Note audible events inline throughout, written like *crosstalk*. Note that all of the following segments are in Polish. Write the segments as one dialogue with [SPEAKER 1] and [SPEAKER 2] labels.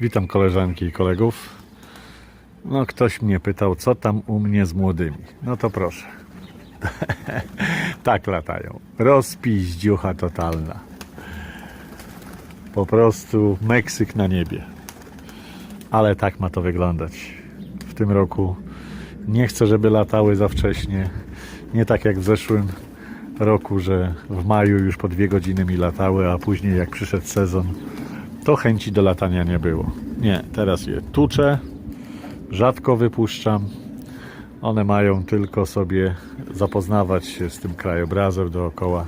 [SPEAKER 1] Witam koleżanki i kolegów. No, ktoś mnie pytał, co tam u mnie z młodymi. No to proszę. *laughs* tak latają. Rozpiździucha totalna. Po prostu Meksyk na niebie. Ale tak ma to wyglądać. W tym roku nie chcę, żeby latały za wcześnie. Nie tak jak w zeszłym roku, że w maju już po dwie godziny mi latały, a później jak przyszedł sezon, to chęci do latania nie było. Nie, teraz je tuczę, rzadko wypuszczam. One mają tylko sobie zapoznawać się z tym krajobrazem dookoła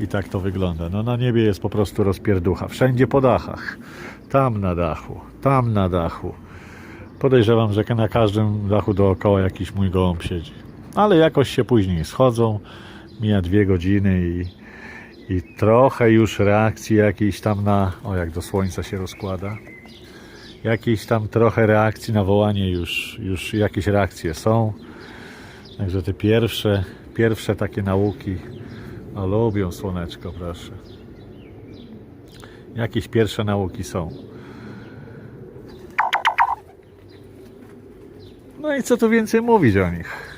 [SPEAKER 1] i tak to wygląda. No na niebie jest po prostu rozpierducha. Wszędzie po dachach. Tam na dachu, tam na dachu. Podejrzewam, że na każdym dachu dookoła jakiś mój gołąb siedzi. Ale jakoś się później schodzą. Mija dwie godziny i, i trochę już reakcji jakiejś tam na... O, jak do słońca się rozkłada. Jakieś tam trochę reakcji na wołanie już, już jakieś reakcje są. Także te pierwsze, pierwsze takie nauki no, lubią słoneczko, proszę. Jakieś pierwsze nauki są. No i co tu więcej mówić o nich?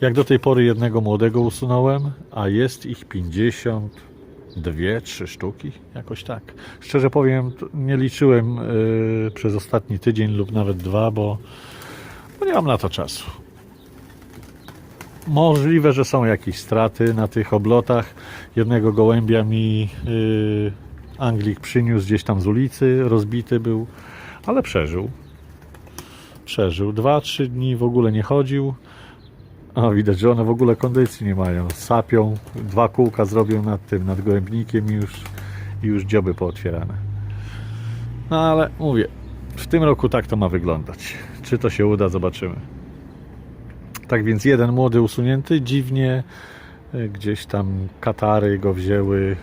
[SPEAKER 1] Jak do tej pory jednego młodego usunąłem, a jest ich 52, 3 sztuki, jakoś tak. Szczerze powiem, nie liczyłem yy, przez ostatni tydzień lub nawet dwa, bo, bo nie mam na to czasu. Możliwe, że są jakieś straty na tych oblotach. Jednego gołębia mi yy, Anglik przyniósł gdzieś tam z ulicy, rozbity był, ale przeżył. Przeżył. Dwa, trzy dni w ogóle nie chodził. A widać, że one w ogóle kondycji nie mają. Sapią, dwa kółka zrobią nad tym, nad gołębnikiem i już, i już dzioby pootwierane. No ale mówię, w tym roku tak to ma wyglądać. Czy to się uda, zobaczymy. Tak więc jeden młody usunięty, dziwnie y, gdzieś tam katary go wzięły,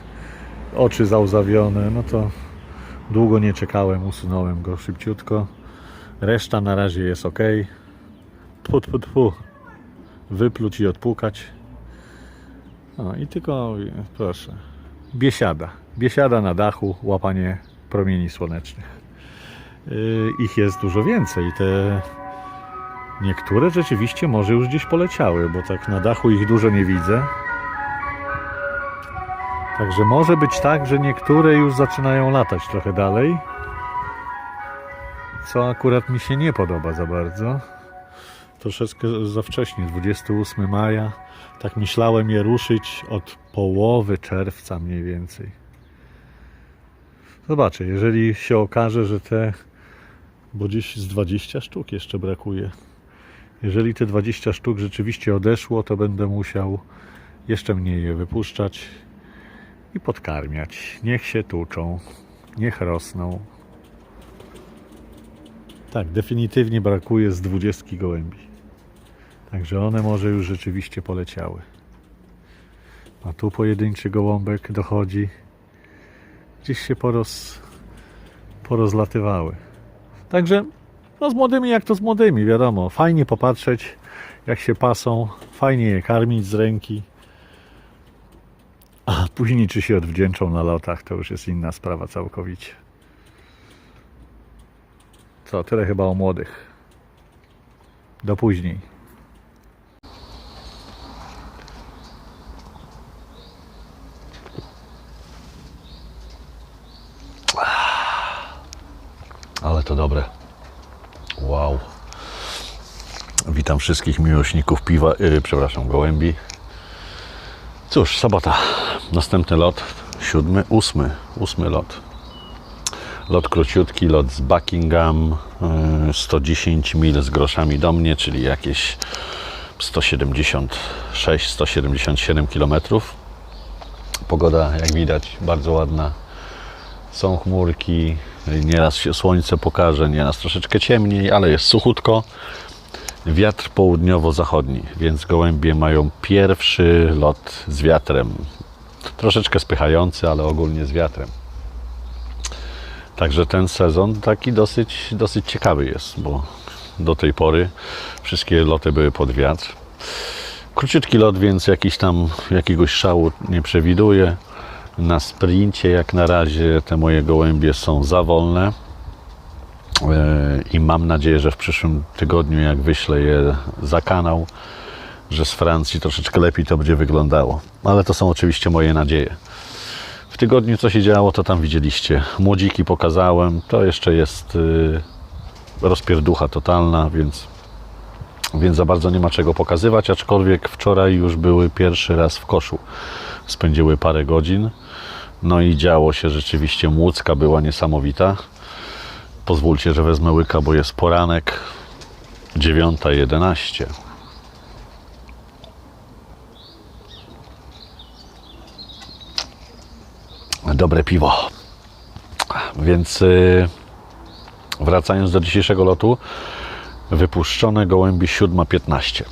[SPEAKER 1] oczy załzawione, no to długo nie czekałem, usunąłem go szybciutko. Reszta na razie jest ok. Pu, pu, pu. Wypluć i odpukać. No i tylko, proszę, biesiada. Biesiada na dachu, łapanie promieni słonecznych. Yy, ich jest dużo więcej. Te niektóre rzeczywiście może już gdzieś poleciały, bo tak na dachu ich dużo nie widzę. Także może być tak, że niektóre już zaczynają latać trochę dalej. Co akurat mi się nie podoba za bardzo. Troszeczkę za wcześnie, 28 maja. Tak myślałem je ruszyć od połowy czerwca mniej więcej. Zobaczę, jeżeli się okaże, że te, bo gdzieś z 20 sztuk jeszcze brakuje. Jeżeli te 20 sztuk rzeczywiście odeszło, to będę musiał jeszcze mniej je wypuszczać i podkarmiać. Niech się tuczą, niech rosną. Tak, definitywnie brakuje z 20 gołębi. Także one może już rzeczywiście poleciały. A tu pojedynczy gołąbek dochodzi. Gdzieś się poroz, porozlatywały. Także no z młodymi jak to z młodymi, wiadomo. Fajnie popatrzeć jak się pasą, fajnie je karmić z ręki. A później czy się odwdzięczą na lotach, to już jest inna sprawa całkowicie. Co, tyle chyba o młodych. Do później. To dobre. Wow. Witam wszystkich miłośników piwa, yy, przepraszam, gołębi. Cóż, sobota. Następny lot, siódmy, ósmy, ósmy lot. Lot króciutki, lot z Buckingham, yy, 110 mil z groszami do mnie, czyli jakieś 176-177 km. Pogoda, jak widać, bardzo ładna. Są chmurki, nieraz się słońce pokaże, nieraz troszeczkę ciemniej, ale jest suchutko. Wiatr południowo-zachodni, więc gołębie mają pierwszy lot z wiatrem. Troszeczkę spychający, ale ogólnie z wiatrem. Także ten sezon taki dosyć, dosyć ciekawy jest, bo do tej pory wszystkie loty były pod wiatr. Króciutki lot, więc jakiś tam jakiegoś szału nie przewiduję. Na sprincie jak na razie te moje gołębie są za wolne. E, I mam nadzieję, że w przyszłym tygodniu, jak wyślę je za kanał, że z Francji troszeczkę lepiej to będzie wyglądało. Ale to są oczywiście moje nadzieje. W tygodniu, co się działo, to tam widzieliście. Młodziki pokazałem. To jeszcze jest y, rozpierducha totalna, więc, więc za bardzo nie ma czego pokazywać. Aczkolwiek wczoraj już były pierwszy raz w koszu. Spędziły parę godzin. No i działo się rzeczywiście. Młódzka była niesamowita. Pozwólcie, że wezmę łyka, bo jest poranek 9.11. Dobre piwo. Więc y, wracając do dzisiejszego lotu, wypuszczone gołębie 7.15.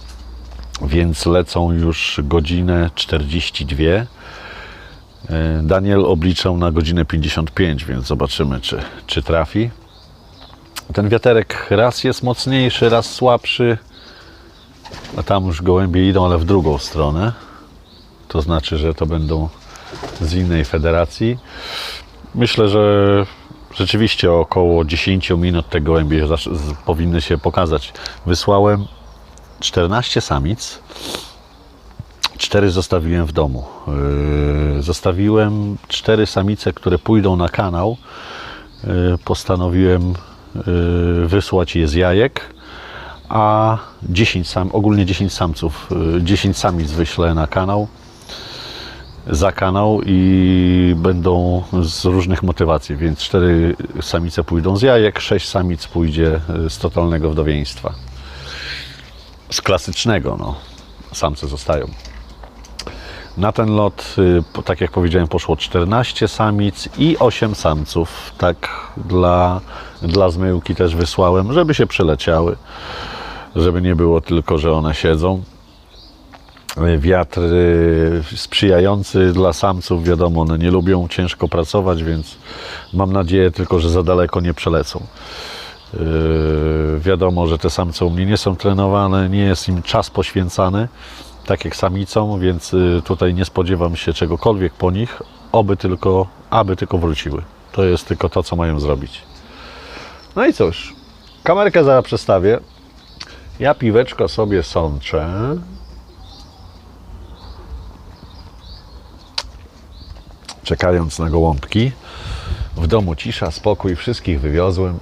[SPEAKER 1] Więc lecą już godzinę 42. Y, Daniel obliczał na godzinę 55, więc zobaczymy, czy, czy trafi. Ten wiaterek raz jest mocniejszy, raz słabszy. A tam już gołębie idą, ale w drugą stronę. To znaczy, że to będą z innej federacji. Myślę, że rzeczywiście około 10 minut te gołębie powinny się pokazać. Wysłałem 14 samic. 4 zostawiłem w domu. Yy, Zostawiłem 4 samice, które pójdą na kanał. Yy, Postanowiłem yy, wysłać je z jajek, a 10 sam, ogólnie 10 samców, yy, 10 samic wyślę na kanał za kanał i będą z różnych motywacji, więc cztery samice pójdą z jajek, sześć samic pójdzie z totalnego wdowieństwa. Z klasycznego, no. Samce zostają. Na ten lot, y, tak jak powiedziałem, poszło 14 samic i 8 samców. Tak dla, dla zmyłki też wysłałem, żeby się przeleciały, żeby nie było tylko, że one siedzą wiatr y, sprzyjający dla samców. Wiadomo, one nie lubią ciężko pracować, więc mam nadzieję tylko, że za daleko nie przelecą. Wiadomo, że te samce u mnie nie są trenowane, nie jest im czas poświęcany, tak jak samicom, więc y, tutaj nie spodziewam się czegokolwiek po nich, oby tylko, aby tylko wróciły. To jest tylko to, co mają zrobić. No i cóż, kamerkę zaraz przestawię. Ja piweczko sobie sączę. czekając na gołąbki. W domu cisza, spokój, wszystkich wywiozłem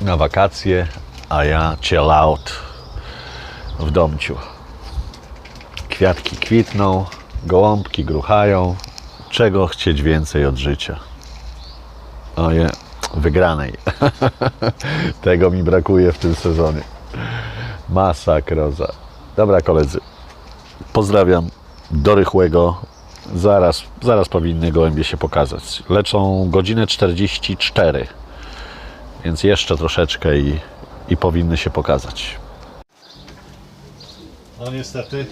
[SPEAKER 1] na wakacje, a ja chill out w domciu. Kwiatki kwitną, gołąbki gruchają. Czego chcieć więcej od życia? Oje, wygranej. *laughs* Tego mi brakuje w tym sezonie. Masakroza. Dobra koledzy, pozdrawiam do rychłego. Zaraz, zaraz powinny gołębie się pokazać. Leczą godzinę 44, więc jeszcze troszeczkę i, i powinny się pokazać. No niestety,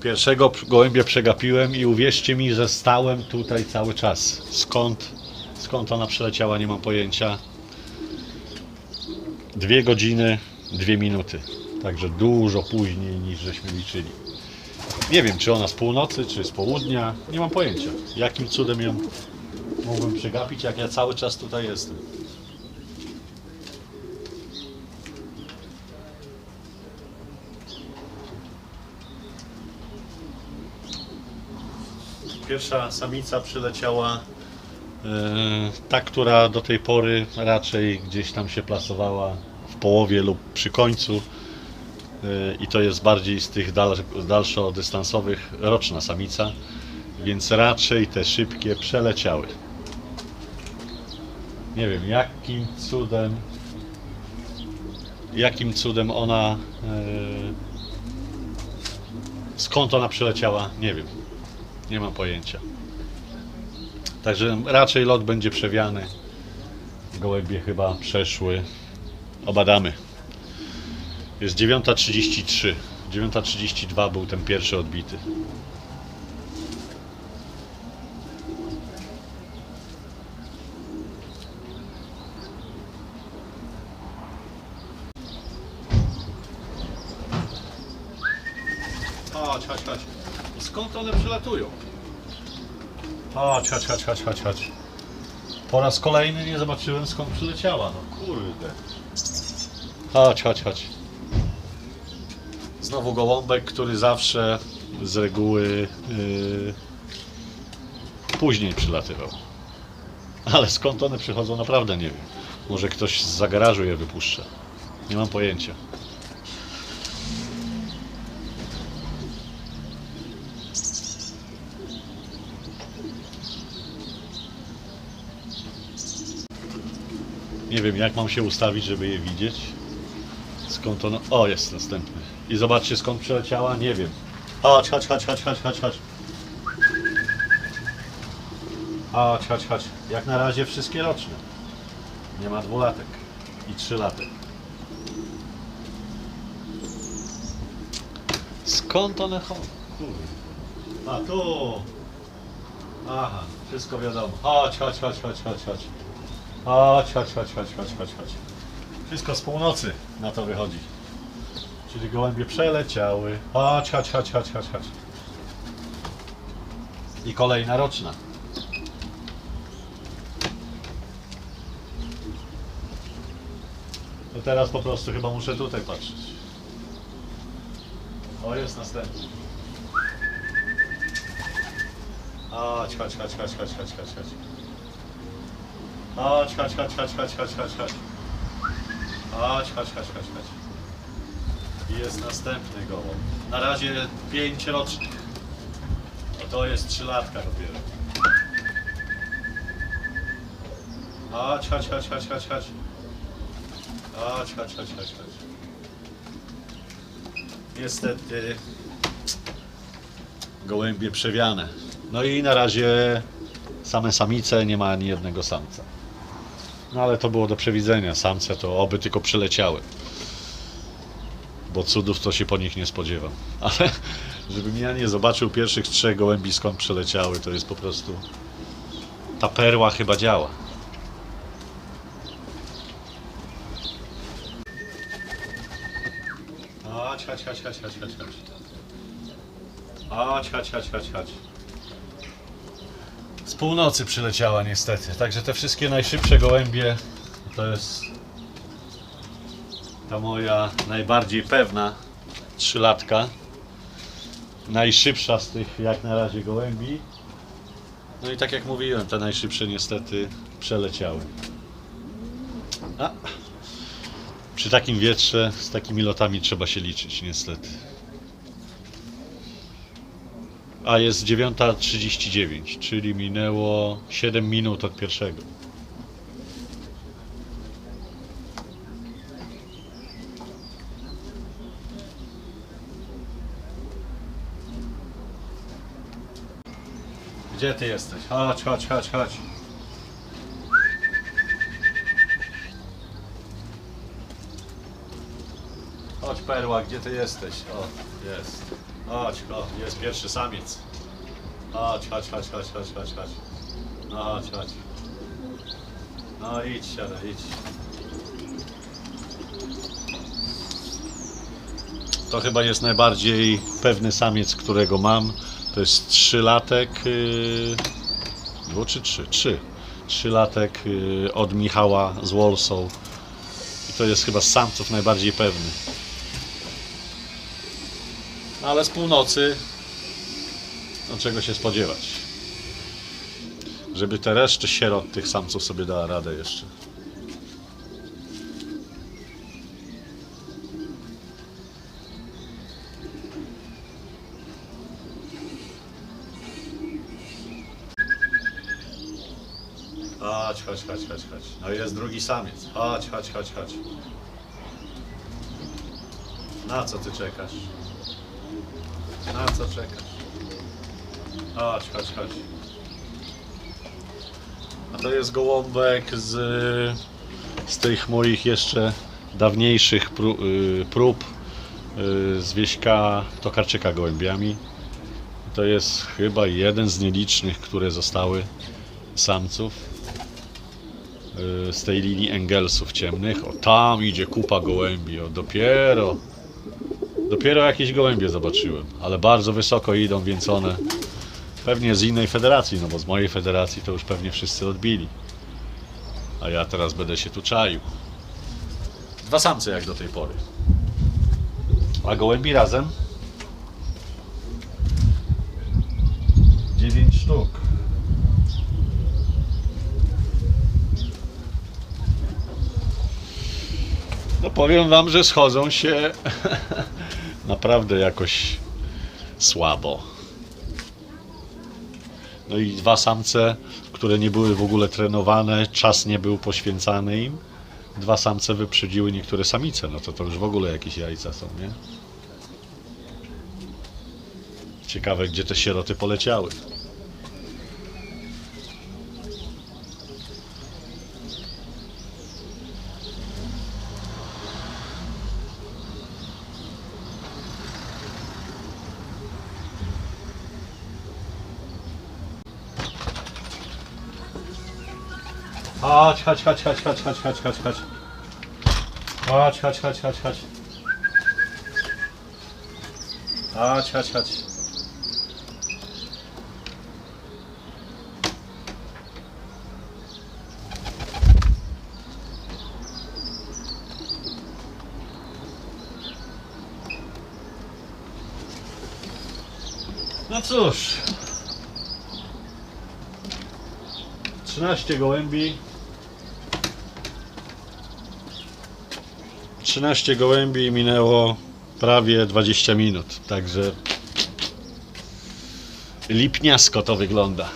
[SPEAKER 1] pierwszego gołębie przegapiłem i uwierzcie mi, że stałem tutaj cały czas. Skąd, skąd ona przeleciała, nie mam pojęcia. Dwie godziny, dwie minuty. Także dużo później niż żeśmy liczyli. Nie wiem, czy ona z północy, czy z południa. Nie mam pojęcia. Jakim cudem ją mógłbym przegapić, jak ja cały czas tutaj jestem. Pierwsza samica przyleciała e, ta, która do tej pory raczej gdzieś tam się plasowała w połowie lub przy końcu. E, i to jest bardziej z tych dal, dalszodystansowych roczna samica, więc raczej te szybkie przeleciały. Nie wiem jakim cudem jakim cudem ona e, skąd ona przyleciała, nie wiem. Nie mam pojęcia. Także raczej lot będzie przewiany. Gołębie chyba przeszły. Obadamy. Jest 9.33. 9.32 był ten pierwszy odbity. Chodź, chodź, chodź. Skąd one przylatują? Chodź, chodź, chodź, chodź, chodź, chodź. Po raz kolejny nie zobaczyłem skąd przyleciała. No kurde. Chodź, chodź, chodź. Znowu gołąbek, który zawsze z reguły yy, później przylatywał. Ale skąd one przychodzą, naprawdę nie wiem. Może ktoś z garażu je wypuszcza. Nie mam pojęcia. Nie wiem, jak mam się ustawić, żeby je widzieć. Skąd ono... O, jest następny. I zobaczcie, skąd przyleciała, nie wiem. Chodź, chodź, chodź, chodź, chodź, chodź, chodź. Chodź, chodź, chodź. Jak na razie wszystkie roczne. Nie ma dwulatek i trzylatek. Skąd one chodzą? A tu. Aha, wszystko wiadomo. Chodź, chodź, chodź, chodź, chodź, chodź. Chodź, chodź, chodź, chodź, chodź, chodź, chodź. Wszystko z północy na to wychodzi. Czyli gołębie przeleciały. Chodź, chodź, chodź, chodź, chodź, chodź. I kolejna roczna. To teraz po prostu chyba muszę tutaj patrzeć. O, jest następny. Chodź, chodź, chodź, chodź, chodź, chodź, chodź, chodź. Chodź, chodź, chodź, chodź, chodź, chodź, chodź, chodź. Chodź, chodź, chodź, chodź, chodź. Jest następny gołąb. Na razie pięć rocznych. A to jest trzylatka dopiero. Chodź, chodź, chodź, chodź, chodź, chodź. Chodź, chodź, chodź, chodź, chodź. Niestety gołębie przewiane. No i na razie same samice, nie ma ani jednego samca. No ale to było do przewidzenia. Samce to oby tylko przyleciały. Bo cudów to się po nich nie spodziewam. *laughs* Ale żebym ja nie zobaczył pierwszych trzech gołębi skąd przeleciały, to jest po prostu. Ta perła chyba działa. Chodź, chodź, chodź, chodź, chodź, chodź, chodź. Chodź, chodź, chodź, chodź, północy przyleciała niestety. Także te wszystkie najszybsze gołębie to jest ta moja najbardziej pewna trzylatka. Najszybsza z tych jak na razie gołębi. No i tak jak mówiłem, te najszybsze niestety przeleciały. A, przy takim wietrze z takimi lotami trzeba się liczyć niestety. A jest 9.39, czyli minęło 7 minut od pierwszego. Gdzie ty jesteś? Chodź, chodź, chodź, chodź. Chodź perła, gdzie ty jesteś? O, jest. Chodź, o, jest pierwszy samiec. Chodź, chodź, chodź, chodź, chodź, chodź, chodź. No chodź, chodź. No idź, siadaj, idź. To chyba jest najbardziej pewny samiec, którego mam. To jest trzylatek. Yy... Czy trzy? Trzy. Trzylatek yy, od Michała z Warsaw. I to jest chyba z samców najbardziej pewny. Ale z północy, no czego się spodziewać? Żeby te reszty sierot tych samców sobie dała radę jeszcze. Chodź, chodź, chodź, chodź, chodź. No jest drugi samiec. Chodź, chodź, chodź, chodź. Na co ty czekasz? Na co czekasz? Chodź, chodź, chodź. A to jest gołąbek z, z tych moich jeszcze dawniejszych pró, y, prób y, z wieśka Tokarczyka gołębiami. To jest chyba jeden z nielicznych, które zostały samców y, z tej linii Engelsów ciemnych. O, tam idzie kupa gołębi, o, dopiero Dopiero jakieś gołębie zobaczyłem, ale bardzo wysoko idą, więc one pewnie z innej federacji, no bo z mojej federacji to już pewnie wszyscy odbili. A ja teraz będę się tu czaił. Dwa samce jak do tej pory. A gołębi razem? Dziewięć sztuk. No powiem wam, że schodzą się *laughs* naprawdę jakoś słabo. No i dwa samce, które nie były w ogóle trenowane, czas nie był poświęcany im. Dwa samce wyprzedziły niektóre samice, no to to już w ogóle jakieś jajca są, nie? Ciekawe, gdzie te sieroty poleciały. აჩ ხაჩ ხაჩ ხაჩ ხაჩ ხაჩ ხაჩ ხაჩ ხაჩ აჩ ხაჩ ხაჩ ხაჩ ხაჩ აჩ ხაჩ ხაჩ No cóż, 13 gołębi 13 gołębi i minęło prawie 20 minut, także lipniasko to wygląda.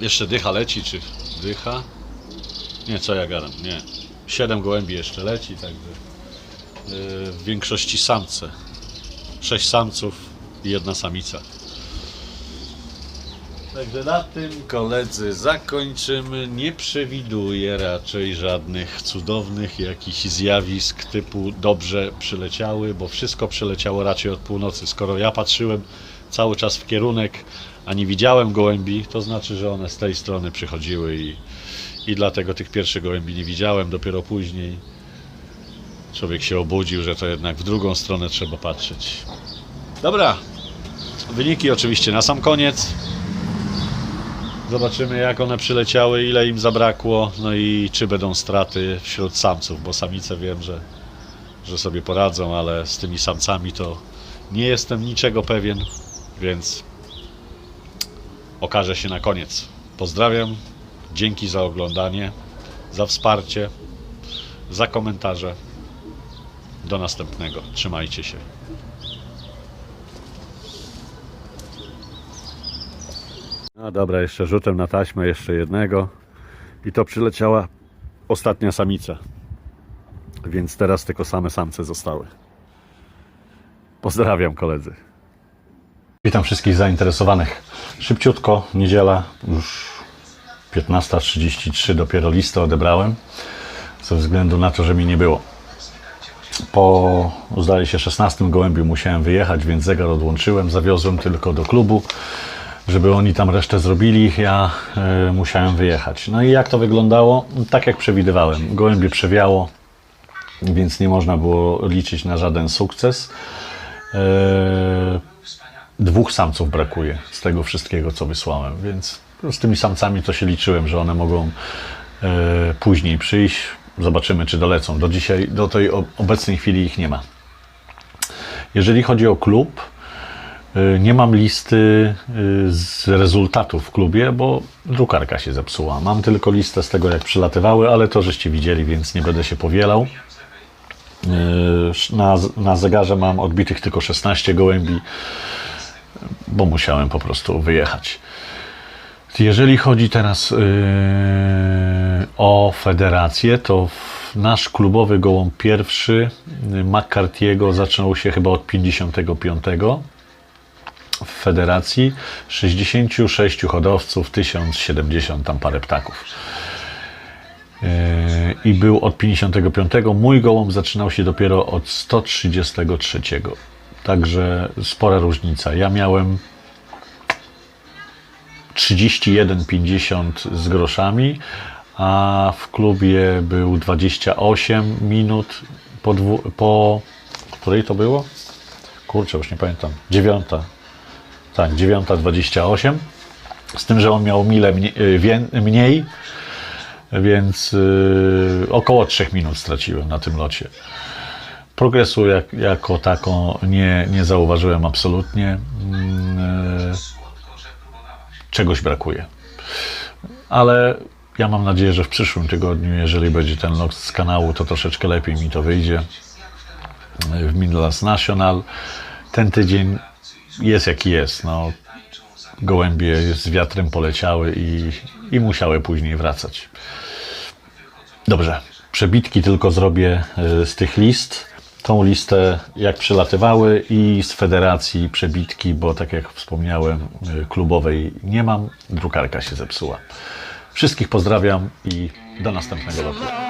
[SPEAKER 1] Jeszcze dycha leci, czy dycha? Nie, co ja gadam, nie. 7 gołębi jeszcze leci, także yy, w większości samce. 6 samców i jedna samica. Także na tym koledzy zakończymy. Nie przewiduję raczej żadnych cudownych jakichś zjawisk typu dobrze przyleciały, bo wszystko przyleciało raczej od północy. Skoro ja patrzyłem cały czas w kierunek, a nie widziałem gołębi, to znaczy, że one z tej strony przychodziły i, i dlatego tych pierwszych gołębi nie widziałem. Dopiero później człowiek się obudził, że to jednak w drugą stronę trzeba patrzeć. Dobra, wyniki oczywiście na sam koniec. Zobaczymy jak one przyleciały, ile im zabrakło, no i czy będą straty wśród samców, bo samice wiem, że, że sobie poradzą, ale z tymi samcami to nie jestem niczego pewien, więc okaże się na koniec. Pozdrawiam, dzięki za oglądanie, za wsparcie, za komentarze. Do następnego. Trzymajcie się. Dobra, jeszcze rzutem na taśmę jeszcze jednego. I to przyleciała ostatnia samica. Więc teraz tylko same samce zostały. Pozdrawiam koledzy. Witam wszystkich zainteresowanych. Szybciutko, niedziela, już 15.33 dopiero listę odebrałem. Ze względu na to, że mi nie było. Po, zdaje się, 16 gołębiu musiałem wyjechać, więc zegar odłączyłem. Zawiozłem tylko do klubu żeby oni tam resztę zrobili, ja y, musiałem wyjechać. No i jak to wyglądało? Tak jak przewidywałem. Gołębie przewiało, więc nie można było liczyć na żaden sukces. Y, dwóch samców brakuje z tego wszystkiego, co wysłałem, więc z tymi samcami to się liczyłem, że one mogą y, później przyjść. Zobaczymy, czy dolecą. Do dzisiaj, do tej obecnej chwili ich nie ma. Jeżeli chodzi o klub, nie mam listy y, z rezultatów w klubie, bo drukarka się zepsuła. Mam tylko listę z tego, jak przylatywały, ale to żeście widzieli, więc nie będę się powielał. Y, Na, na zegarze mam odbitych tylko 16 gołębi, bo musiałem po prostu wyjechać. Jeżeli chodzi teraz yy, o federację, to nasz klubowy gołąb pierwszy McCarthy'ego zaczął się chyba od 55 w federacji 66 hodowców, 1070 tam parę ptaków. Yy, I był od 55. Mój gołąb zaczynał się dopiero od 133. Także spora różnica. Ja miałem 31,50 z groszami, a w klubie był 28 minut po, dwu, po której to było? Kurczę, już nie pamiętam. Dziewiąta. Tak, 9.28. Z tym, że on miał mile mniej, mniej więc y, około 3 minut straciłem na tym locie. Progresu jak, jako taką nie, nie zauważyłem absolutnie. Mm, y, Czegoś brakuje. Ale ja mam nadzieję, że w przyszłym tygodniu, jeżeli będzie ten lot z kanału, to troszeczkę lepiej mi to wyjdzie w Midlands National. Ten tydzień jest jaki jest. No, gołębie z wiatrem poleciały i, i musiały później wracać. Dobrze, przebitki tylko zrobię e, z tych list. Tą listę jak przelatywały i z federacji przebitki, bo tak jak wspomniałem, e, klubowej nie mam, drukarka się zepsuła. Wszystkich pozdrawiam i do następnego lotu.